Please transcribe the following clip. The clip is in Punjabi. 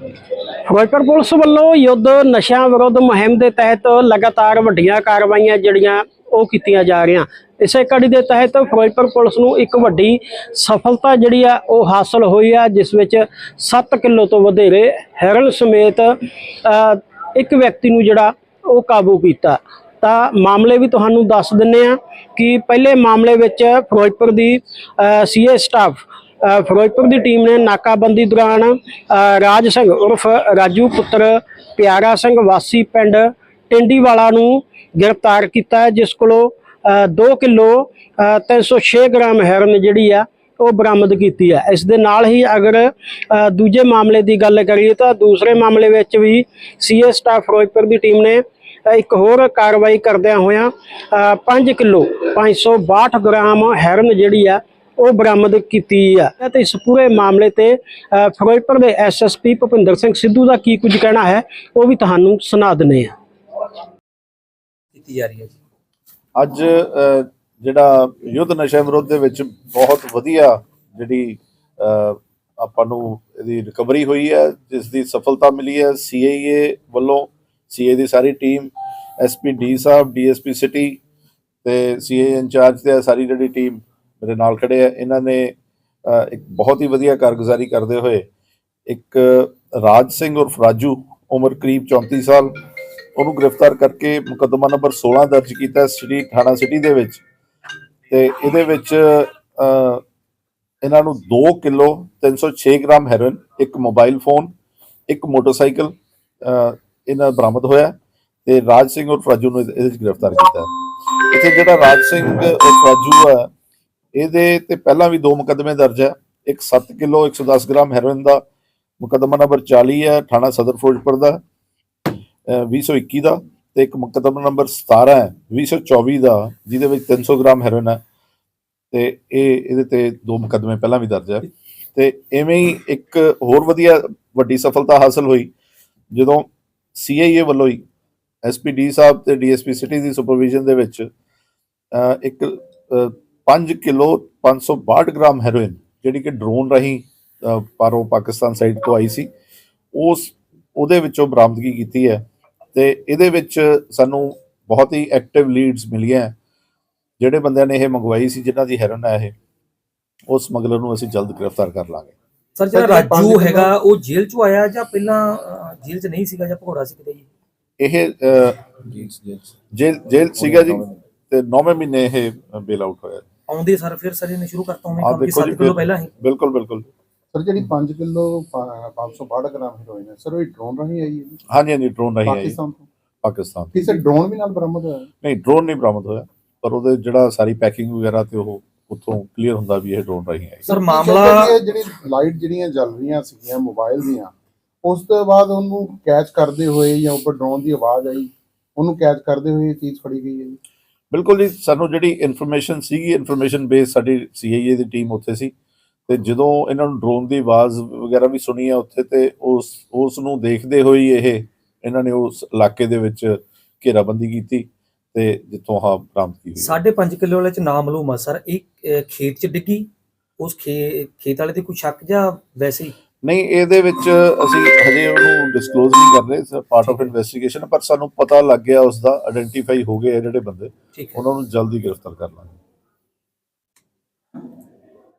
ਫਿਰੋਜ਼ਪੁਰ ਪੁਲਿਸ ਵੱਲੋਂ ਯੁੱਧ ਨਸ਼ਿਆਂ ਵਿਰੁੱਧ ਮੁਹਿੰਮ ਦੇ ਤਹਿਤ ਲਗਾਤਾਰ ਵੱਡੀਆਂ ਕਾਰਵਾਈਆਂ ਜਿਹੜੀਆਂ ਉਹ ਕੀਤੀਆਂ ਜਾ ਰਹੀਆਂ। ਇਸੇ ਕੜੀ ਦੇ ਤਹਿਤ ਫਿਰੋਜ਼ਪੁਰ ਪੁਲਿਸ ਨੂੰ ਇੱਕ ਵੱਡੀ ਸਫਲਤਾ ਜਿਹੜੀ ਆ ਉਹ ਹਾਸਲ ਹੋਈ ਆ, ਜਿਸ ਵਿੱਚ 7 ਕਿਲੋ ਤੋਂ ਵਧੇਰੇ ਹੈਰਨ ਸਮੇਤ ਇੱਕ ਵਿਅਕਤੀ ਨੂੰ ਜਿਹੜਾ ਉਹ ਕਾਬੂ ਕੀਤਾ। ਤਾਂ ਮਾਮਲੇ ਵੀ ਤੁਹਾਨੂੰ ਦੱਸ ਦਿੰਨੇ ਆ ਕਿ ਪਹਿਲੇ ਮਾਮਲੇ ਵਿੱਚ ਫਿਰੋਜ਼ਪੁਰ ਦੀ ਸੀਏ ਸਟਾਫ ਫਿਰੋਜ਼ਪੁਰ ਦੀ ਟੀਮ ਨੇ ਨਾਕਾਬੰਦੀ ਦੌਰਾਨ ਰਾਜ ਸਿੰਘ ਉਰਫ ਰਾਜੂ ਪੁੱਤਰ ਪਿਆਰਾ ਸਿੰਘ ਵਾਸੀ ਪਿੰਡ ਟਿੰਡੀਵਾਲਾ ਨੂੰ ਗ੍ਰਿਫਤਾਰ ਕੀਤਾ ਹੈ, ਜਿਸ ਕੋਲੋਂ 2 ਕਿਲੋ 306 ਗ੍ਰਾਮ ਹੈਰਨ ਜਿਹੜੀ ਆ ਉਹ ਬਰਾਮਦ ਕੀਤੀ ਹੈ। ਇਸ ਦੇ ਨਾਲ ਹੀ ਅਗਰ ਦੂਜੇ ਮਾਮਲੇ ਦੀ ਗੱਲ ਕਰੀਏ ਤਾਂ ਦੂਸਰੇ ਮਾਮਲੇ ਵਿੱਚ ਵੀ ਸੀਏ ਸਟਾਫ ਫਿਰੋਜ਼ਪੁਰ ਦੀ ਟੀਮ ਨੇ ਇੱਕ ਹੋਰ ਕਾਰਵਾਈ ਕਰਦਿਆਂ ਹੋਇਆਂ 5 ਕਿਲੋ 562 ਗ੍ਰਾਮ ਹੈਰਨ ਜਿਹੜੀ ਆ ਉਹ ਬਰਾਮਦ ਕੀਤੀ ਆ। ਤੇ ਇਸ ਪੂਰੇ ਮਾਮਲੇ ਤੇ ਫਿਰੋਜ਼ਪੁਰ ਦੇ ਐਸਐਸਪੀ ਭੁਪਿੰਦਰ ਸਿੰਘ ਸਿੱਧੂ ਦਾ ਕੀ ਕੁਝ ਕਹਿਣਾ ਹੈ ਉਹ ਵੀ ਤੁਹਾਨੂੰ ਸੁਣਾ ਦਿੰਦੇ ਆ ਕੀਤੀ ਜਾ ਰਹੀ ਹੈ ਜੀ। ਅੱਜ ਜਿਹੜਾ ਯੁੱਧ ਨਸ਼ਾ ਵਿਰੋਧ ਦੇ ਵਿੱਚ ਬਹੁਤ ਵਧੀਆ ਜਿਹੜੀ ਆਪਾਂ ਨੂੰ ਇਹਦੀ ਰਿਕਵਰੀ ਹੋਈ ਹੈ ਜਿਸ ਦੀ ਸਫਲਤਾ ਮਿਲੀ ਹੈ ਸੀਆਈਏ ਵੱਲੋਂ ਸੀਏ ਦੀ ਸਾਰੀ ਟੀਮ ਐਸਪੀ ਡੀ ਸਾਹਿਬ ਡੀਐਸਪੀ ਸਿਟੀ ਤੇ ਸੀਏ ਇੰਚਾਰਜ ਤੇ ਸਾਰੀ ਜਿਹੜੀ ਟੀਮ ਮੇਰੇ ਨਾਲ ਖੜੇ ਆ। ਇਹਨਾਂ ਨੇ ਇੱਕ ਬਹੁਤ ਹੀ ਵਧੀਆ ਕਾਰਗੁਜ਼ਾਰੀ ਕਰਦੇ ਹੋਏ ਇੱਕ ਰਾਜ ਸਿੰਘ ਉਰਫ ਰਾਜੂ, ਉਮਰ ਕਰੀਬ 34 ਸਾਲ, ਉਹਨੂੰ ਗ੍ਰਿਫਤਾਰ ਕਰਕੇ ਮੁਕੱਦਮਾ ਨੰਬਰ 16 ਦਰਜ ਕੀਤਾ ਸਿਟੀ ਥਾਣਾ ਸਿਟੀ ਦੇ ਵਿੱਚ। ਤੇ ਇਹਦੇ ਵਿੱਚ ਇਹਨਾਂ ਨੂੰ 2 ਕਿਲੋ 306 ਗ੍ਰਾਮ ਹੈਰੋਇਨ, ਇੱਕ ਮੋਬਾਈਲ ਫੋਨ, ਇੱਕ ਮੋਟਰਸਾਈਕਲ ਇਹਨਾਂ ਬਰਾਮਦ ਹੋਇਆ ਤੇ ਰਾਜ ਸਿੰਘ ਉਰਫ ਰਾਜੂ ਨੂੰ ਇਹਦੇ ਇਹਦੇ ਵਿੱਚ ਗ੍ਰਿਫਤਾਰ ਕੀਤਾ। ਇੱਥੇ ਜਿਹੜਾ ਰਾਜ ਸਿੰਘ ਉਰਫ ਰਾਜੂ ਆ ਇਹਦੇ ਤੇ ਪਹਿਲਾਂ ਵੀ ਦੋ ਮੁਕੱਦਮੇ ਦਰਜ ਹੈ ਇੱਕ 7 ਕਿਲੋ 110 ਗ੍ਰਾਮ ਹੈਰੋਇਨ ਦਾ। ਮੁਕੱਦਮਾ ਨੰਬਰ 40 ਹੈ ਥਾਣਾ ਸਦਰ ਫਿਰੋਜ਼ਪੁਰ ਦਾ, ਅਹ 2021 ਦਾ। ਤੇ ਇੱਕ ਮੁਕੱਦਮਾ ਨੰਬਰ 17 ਹੈ 2024 ਦਾ, ਜਿਹਦੇ ਵਿੱਚ 300 ਗ੍ਰਾਮ ਹੈਰੋਇਨ ਹੈ ਤੇ ਇਹ, ਇਹਦੇ ਤੇ ਦੋ ਮੁਕੱਦਮੇ ਪਹਿਲਾਂ ਵੀ ਦਰਜ ਹੈ ਤੇ ਐਵੇਂ ਹੀ ਇੱਕ ਹੋਰ ਵਧੀਆ ਵੱਡੀ ਸਫਲਤਾ ਹਾਸਲ ਹੋਈ। ਜਦੋਂ ਸੀਆਈਏ ਵੱਲੋਂ ਹੀ ਐਸਪੀਡੀ ਸਾਹਿਬ ਤੇ ਡੀਐਸਪੀ ਸਿਟੀ ਦੀ ਸੁਪਰਵਿਜ਼ਨ ਦੇ ਵਿੱਚ ਇੱਕ 5 ਕਿਲੋ 562 ਗ੍ਰਾਮ ਹੈਰੋਇਨ ਜਿਹੜੀ ਕਿ ਡਰੋਨ ਰਾਹੀਂ ਪਾਰੋਂ ਪਾਕਿਸਤਾਨ ਸਾਈਡ ਤੋਂ ਆਈ ਸੀ ਉਸ ਉਹਦੇ ਵਿੱਚੋਂ ਬਰਾਮਦਗੀ ਕੀਤੀ ਹੈ ਤੇ ਇਹਦੇ ਵਿੱਚ ਸਾਨੂੰ ਬਹੁਤ ਹੀ ਐਕਟਿਵ ਲੀਡਸ ਮਿਲੀਆਂ। ਜਿਹੜੇ ਬੰਦਿਆਂ ਨੇ ਇਹ ਮੰਗਵਾਈ ਸੀ ਜਿਨ੍ਹਾਂ ਦੀ ਹੈਰੋਇਨ ਹੈ ਇਹ ਉਸ ਸਮਗਲਰ ਨੂੰ ਅਸੀਂ ਜਲਦ ਗ੍ਰਿਫਤਾਰ ਕਰ ਲਾਂਗੇ। ਸਰ ਜਿਹੜਾ ਰਾਜੂ ਹੈਗਾ ਉਹ ਜੇਲ੍ਹ ਚੋਂ ਆਇਆ ਜਾਂ ਪਹਿਲਾਂ ਜੇਲ੍ਹ 'ਚ ਨਹੀਂ ਸੀਗਾ ਜਾਂ ਭਗੌੜਾ ਸੀ ਕਿਤੇ ਜੀ? ਇਹ ਜੇਲ੍ਹ ਜੇਲ੍ਹ ਸੀਗਾ ਜੀ ਤੇ 9ਵੇਂ ਮਹੀਨੇ ਇਹ ਬੇਲ ਆਊਟ ਹੋਇਆ। ਆਉਂਦੇ ਸਰ ਫਿਰ ਸਰ ਇਹਨੇ ਸ਼ੁਰੂ ਕਰਤਾ ਹੋਵੇ ਕੰਮ ਕਿ ਦੇਖੋ 7 ਜੀ, ਕਿਲੋ ਪਹਿਲਾਂ ਹੀ। ਬਿਲਕੁਲ ਬਿਲਕੁਲ। ਸਰ ਜਿਹੜੀ 5 ਕਿਲੋ 562 ਗ੍ਰਾਮ ਹੈਰੋਇਨ ਹੈ ਸਰ ਉਹ ਡਰੋਨ ਰਾਹੀਂ ਆਈ ਹੈ ਜੀ? ਹਾਂਜੀ ਹਾਂਜੀ ਡਰੋਨ ਨਹੀਂ ਆਈ ਪਾਕਿਸਤਾਨ ਤੋਂ? ਪਾਕਿਸਤਾਨ ਕੀ ਸਰ ਡਰੋਨ ਵੀ ਨਾਲ ਬਰਾਮਦ ਹੋਇਆ? ਨਹੀਂ ਡਰੋਨ ਨਹੀਂ ਬਰਾਮਦ ਹੋਇਆ ਪਰ ਉਹਦੇ ਜਿਹੜਾ ਸਾਰੀ ਪੈਕਿੰਗ ਵਗੈਰਾ ਤੇ ਉਹ ਉੱਥੋਂ ਕਲੀਅਰ ਹੁੰਦਾ ਵੀ ਇਹ ਡਰੋਨ ਰਾਹੀਂ ਆਈ ਸਰ ਮਾਮਲਾ ਜਿਹੜੀ ਲਾਈਟ ਜਿਹੜੀਆਂ ਜਲ ਰਹੀਆਂ ਸੀਗੀਆਂ ਮੋਬਾਈਲ ਦੀਆਂ ਉਸ ਤੋਂ ਬਾਅਦ ਉਹਨੂੰ ਕੈਚ ਕਰਦੇ ਹੋਏ ਜਾਂ ਉੱਪਰ ਡਰੋਨ ਦੀ ਆਵਾਜ਼ ਆਈ ਉਹਨੂੰ ਕੈਚ ਕਰਦੇ ਹੋਏ ਇਹ ਚੀਜ਼ ਫੜੀ ਗਈ ਹੈ ਜੀ? ਬਿਲਕੁਲ ਜੀ ਸਾਨੂੰ ਜਿਹੜੀ ਇਨਫੋਰਮੇਸ਼ਨ ਸੀਗੀ ਇਨਫੋਰਮੇਸ਼ਨ ਬੇਸ ਸਾਡੀ ਸੀਆਈਏ ਦੀ ਟੀਮ ਉੱਥੇ ਸੀ ਤੇ ਜਦੋਂ ਇਹਨਾਂ ਨੂੰ ਡਰੋਨ ਦੀ ਆਵਾਜ਼ ਵਗੈਰਾ ਵੀ ਸੁਣੀ ਹੈ ਉੱਥੇ ਤੇ ਉਸ ਉਸ ਨੂੰ ਦੇਖਦੇ ਹੋਏ ਇਹ ਇਹਨਾਂ ਨੇ ਉਸ ਇਲਾਕੇ ਦੇ ਵਿੱਚ ਘੇਰਾਬੰਦੀ ਕੀਤੀ ਤੇ ਜਿੱਥੋਂ ਆਹ ਬਰਾਮਦ ਕੀਤੀ 5.5 ਕਿਲੋ ਵਾਲੇ 'ਚ ਨਾਮ ਮਾਲੂਮ ਆ ਸਰ ਇਹ ਅਹ, ਖੇਤ 'ਚ ਡਿੱਗੀ ਉਸ ਖੇ- ਖੇਤ ਵਾਲੇ ਤੇ ਕੋਈ ਸ਼ੱਕ ਜਾਂ ਵੈਸੇ ਹੀ? ਨਹੀਂ ਇਹਦੇ ਵਿੱਚ ਅਸੀਂ ਹਜੇ ਉਹਨੂੰ ਡਿਸਕਲੋਜ਼ ਨਹੀਂ ਕਰ ਰਹੇ ਪਾਰਟ ਆਫ ਇਨਵੈਸਟੀਗੇਸ਼ਨ ਪਰ ਸਾਨੂੰ ਪਤਾ ਲੱਗ ਗਿਆ ਉਸ ਦਾ ਆਇਡੈਂਟੀਫਾਈ ਹੋ ਗਏ ਜਿਹੜੇ ਬੰਦੇ। ਉਹਨਾਂ ਨੂੰ ਜਲਦੀ ਗ੍ਰਿਫਤਾਰ ਕਰ ਲਾਂਗੇ।